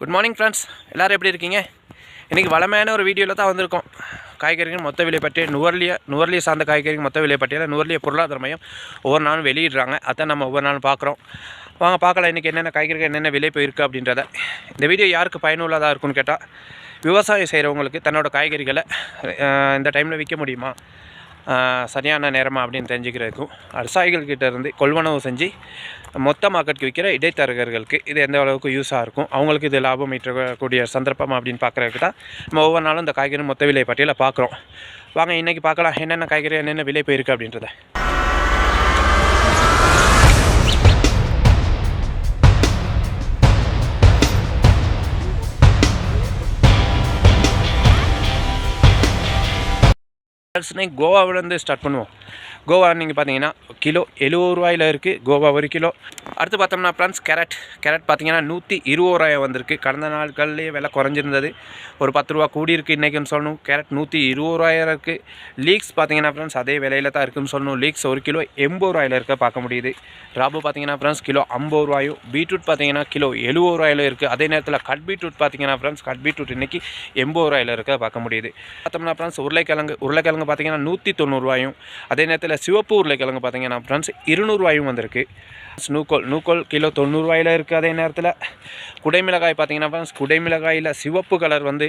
Good morning friends எல்லோரும் எப்படி இருக்கீங்க? இன்றைக்கி வளமையான ஒரு வீடியோவில் தான் வந்திருக்கோம். காய்கறிகள் மொத்த விலை பற்றிய நுவர்லிய நுவர்லியை சார்ந்த காய்கறிகள் மொத்த விலை பற்றியில் நுவர்லிய பொருளாதார மையம் ஒவ்வொரு நாளும் வெளியிடுறாங்க. அதான் நம்ம ஒவ்வொரு நாளும் பார்க்குறோம். வாங்க பார்க்கலாம் இன்றைக்கி என்னென்ன காய்கறிகள் என்னென்ன விலை போயிருக்கு அப்படின்றத. இந்த வீடியோ யாருக்கு பயனுள்ளதாக இருக்குன்னு கேட்டால் விவசாயம் செய்கிறவங்களுக்கு தன்னோட காய்கறிகளை இந்த டைமில் விற்க முடியுமா? சரியான நேரமாக அப்படின்னு தெரிஞ்சுக்கிறதுக்கும் விவசாயிகள்கிட்ட இருந்து கொள்வனவு செஞ்சு மொத்த மார்க்கெட்டுக்கு விற்கிற இடைத்தரகர்களுக்கு இது எந்த அளவுக்கு யூஸாக இருக்கும் அவங்களுக்கு இது லாபம் ஈட்டக்கூடிய சந்தர்ப்பம் அப்படின்னு பார்க்குறதுக்கு தான் நம்ம ஒவ்வொரு நாளும் இந்த காய்கறி மொத்த விலை பட்டியலை பார்க்குறோம். வாங்க இன்றைக்கி பார்க்கலாம் என்னென்ன காய்கறி என்னென்ன விலை போயிருக்கு அப்படின்றத. ஃபர்ஸ்ட் கோவாவிலேருந்து ஸ்டார்ட் பண்ணுவோம். கோவா நீங்கள் பார்த்தீங்கன்னா கிலோ எழுபது ரூபாயில் இருக்குது கோவா ஒரு கிலோ. அடுத்து பார்த்தோம்னா ஃப்ரெண்ட்ஸ் கேரட் கேரட் பார்த்தீங்கன்னா நூற்றி இருபது ரூபாய் வந்திருக்கு. கடந்த நாட்கள்லேயே விலை குறைஞ்சிருந்தது. ஒரு பத்து ரூபா கூடி இருக்குது இன்றைக்குன்னு சொல்லணும். கேரட் நூற்றி இருபது ரூபாயில் இருக்குது லீக்ஸ் பார்த்தீங்கன்னா ஃப்ரெண்ட்ஸ் அதே விலையில் தான் இருக்குன்னு சொல்லணும். லீக்ஸ் ஒரு கிலோ எண்பது ரூபாயில் இருக்க பார்க்க முடியுது. ராபு பார்த்தீங்கன்னா ஃப்ரெண்ட்ஸ் கிலோ ஐம்பது ரூபாயும். பீட்ரூட் பார்த்தீங்கன்னா கிலோ எழுபது ரூபாயில் இருக்குது அதே நேரத்தில் கட் பீட்ரூட் பார்த்தீங்கன்னா ஃப்ரெண்ட்ஸ் கட் பீட்ரூட் இன்றைக்கி எண்பது ரூபாயில் இருக்க பார்க்க முடியுது. பார்த்தோம்னா ஃப்ரெண்ட்ஸ் உருளைக்கிழங்கு. உருளைக்கிழங்கு பார்த்தீங்கன்னா நூற்றி தொண்ணூறுரூவாயும் அதே நேரத்தில் சிவப்பு உருளைக்கிழங்கு பார்த்தீங்கன்னா ஃப்ரெண்ட்ஸ் இருநூறுவாயும் வந்திருக்கு. நூக்கோல் நூக்கோல் கிலோ தொண்ணூறுவாயில் இருக்குது அதே நேரத்தில். குடைமிளகாய் பார்த்தீங்கன்னா ஃப்ரெண்ட்ஸ் குடைமிளகாயில் சிவப்பு கலர் வந்து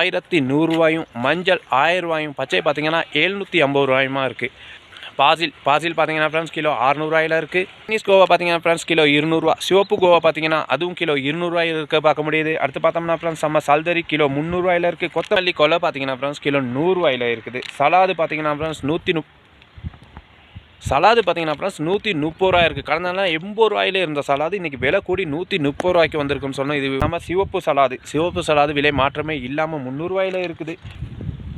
ஆயிரத்தி நூறுரூவாயும் மஞ்சள் ஆயிரரூவாயும் பச்சை பார்த்தீங்கன்னா எழுநூற்றி ஐம்பது ரூபாயுமா இருக்குது பாசில் பாசில் பார்த்தீங்கன்னா ஃப்ரெண்ட்ஸ் கிலோ அறநூறுவாயில் இருக்குது சீனீஸ் கோவா பார்த்தீங்கன்னா ஃப்ரெண்ட்ஸ் கிலோ இருநூறுவா. சிவப்பு கோவா பார்த்தீங்கன்னா அதுவும் கிலோ இருநூறுவாயில் இருக்க பார்க்க முடியுது. அடுத்து பார்த்தோம்னா ஃப்ரெண்ட்ஸ் நம்ம சல்தரி கிலோ முந்நூறுவாயில் இருக்குது கொத்தமல்லி கொலை பார்த்தீங்கன்னா ஃப்ரெண்ட்ஸ் கிலோ நூறுரூவாயில் இருக்குது. சலாது பார்த்தீங்கன்னா ஃப்ரெண்ட்ஸ் நூற்றி நுப் சலாது பார்த்தீங்கன்னா ஃப்ரெண்ட்ஸ் நூற்றி முப்பது ரூபாய் இருக்குது கடந்த நாள் எண்பது ரூபாயிலே இருந்த சலாது. இன்றைக்கி விலை கூடி நூற்றி முப்பது ரூபாய்க்கு வந்திருக்குன்னு சொன்னோம். இது நம்ம சிவப்பு சலாது. சிவப்பு சலாது விலை மாற்றமே இல்லாமல் முந்நூறுவாயில் இருக்குது.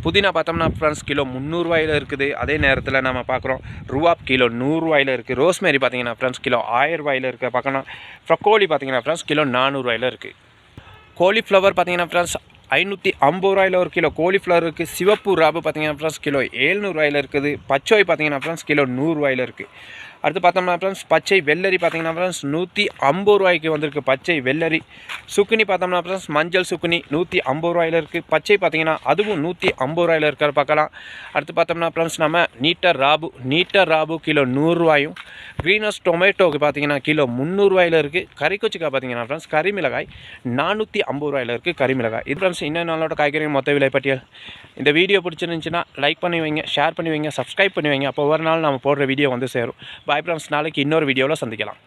புதினா பார்த்தோம்னா ஃப்ரெண்ட்ஸ் கிலோ முந்நூறுவாயில் இருக்குது. அதே நேரத்தில் நம்ம பார்க்குறோம் ரூபா கிலோ நூறுரூவாயில் இருக்குது ரோஸ்மேரி பார்த்தீங்கன்னா ஃப்ரெண்ட்ஸ் கிலோ ஆயிரரூவாயில் ரூபாயில் இருக்குது பார்க்கணும். ஃப்ரக்கோலி பார்த்தீங்கன்னா ஃப்ரெண்ட்ஸ் கிலோ நானூறுவாயில் இருக்குது கோலிஃப்ளவர் பார்த்தீங்கன்னா ஃப்ரெண்ட்ஸ் ஐநூற்றி ஐம்பது ரூபாயில் ஒரு கிலோ காலிஃப்ளவர் இருக்குது சிவப்பு ராபு பார்த்தீங்கன்னா ஃப்ரெண்ட்ஸ் கிலோ ஏழ்நூறுவாயில் இருக்குது. பச்சோய் பார்த்தீங்கன்னா ஃப்ரெண்ட்ஸ் கிலோ நூறுரூவாயில் இருக்குது அடுத்து பார்த்தோம்னா ஃப்ரெண்ட்ஸ் பச்சை வெள்ளரி பார்த்தீங்கன்னா ஃப்ரெண்ட்ஸ் நூற்றி ஐம்பது ரூபாய்க்கு வந்திருக்கு பச்சை வெள்ளரி. சுக்குனி பார்த்தோம்னா ஃப்ரெண்ட்ஸ் மஞ்சள் சுக்குனி நூற்றி ஐம்பது ரூபாயில் இருக்குது பச்சை பார்த்தீங்கன்னா அதுவும் நூற்றி ஐம்பது ரூபாயில் இருக்கிற பார்க்கலாம். அடுத்து பார்த்தோம்னா ஃப்ரெண்ட்ஸ் நம்ம நீட்டர் ராபு நீட்டர் ராபு கிலோ நூறுரூவாயும் க்ரீனஸ் டொமேட்டோக்கு பார்த்தீங்கன்னா கிலோ முந்நூறுரூவாயில் இருக்குது கறிக்கொச்சிக்காய் பார்த்தீங்கன்னா ஃப்ரெண்ட்ஸ் கறிமிளகாய் நானூற்றி ஐம்பது ரூபாயில் இருக்குது கறிமிளகாய் இது ஃப்ரெண்ட்ஸ் இன்னும் நாளோட காய்கறி மொத்த விலை பட்டியல். இந்த வீடியோ பிடிச்சிருந்துச்சுன்னா லைக் பண்ணி வைங்க ஷேர் பண்ணி வைங்க சப்ஸ்கிரைப் பண்ணி வைங்க. அப்போ ஒரு நாள் நம்ம போடுற வீடியோ வந்து சேரும். பாய் ஃப்ரெண்ட்ஸ் நாளைக்கு இன்னொரு வீடியோவில் சந்திக்கலாம்.